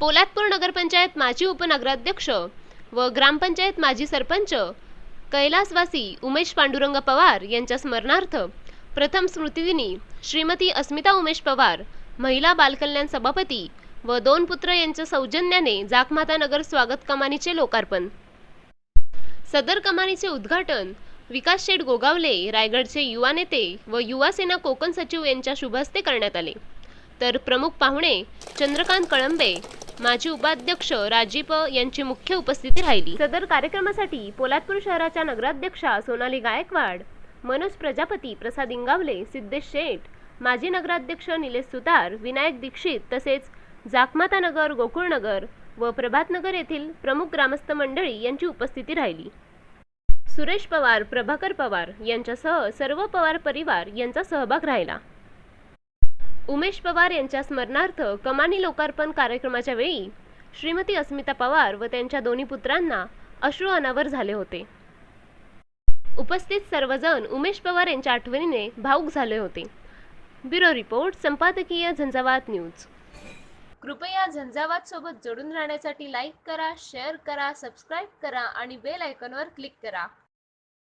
पोलादपूर नगरपंचायत माजी उपनगराध्यक्ष व ग्रामपंचायत माजी सरपंच कैलासवासी उमेश पांडुरंग पवार यांच्या स्मरणार्थ प्रथम स्मृतिदिनी श्रीमती अस्मिता उमेश पवार महिला बालकल्याण सभापती व दोन पुत्र यांच्या सौजन्याने जाकमाता नगर स्वागत कमानीचे लोकार्पण. सदर कमानीचे उद्घाटन विकास शेठ गोगावले रायगडचे युवा नेते व युवा सेना कोकण सचिव यांच्या शुभहस्ते करण्यात आले. तर प्रमुख पाहुणे चंद्रकांत कळंबे माजी उपाध्यक्ष राजीप यांची मुख्य उपस्थिती राहिली. सदर कार्यक्रमासाठी पोलादपूर शहराच्या नगराध्यक्षा सोनाली गायकवाड मनोज प्रजापती प्रसाद इंगावले सिद्धेश शेठ माजी नगराध्यक्ष निलेश सुतार विनायक दीक्षित तसेच जाकमाता नगर गोकुळनगर व प्रभातनगर येथील प्रमुख ग्रामस्थ मंडळी यांची उपस्थिती राहिली. सुरेश पवार प्रभाकर पवार यांच्यासह सर्व पवार परिवार यांचा सहभाग राहिला. उमेश पवार यांच्या स्मरणार्थ कमानी लोकार्पण कार्यक्रमाच्या वेळी श्रीमती अस्मिता पवार व त्यांच्या दोन्ही पुत्रांना अश्रू अनावर झाले होते. उपस्थित सर्वजण उमेश पवार यांच्या आठवणीने भाऊक झाले होते. ब्युरो रिपोर्ट संपादकीय झंझावात न्यूज. कृपया झंझावात सोबत जोडून राहण्यासाठी लाईक करा शेअर करा सबस्क्राईब करा आणि बेल आयकॉनवर क्लिक करा.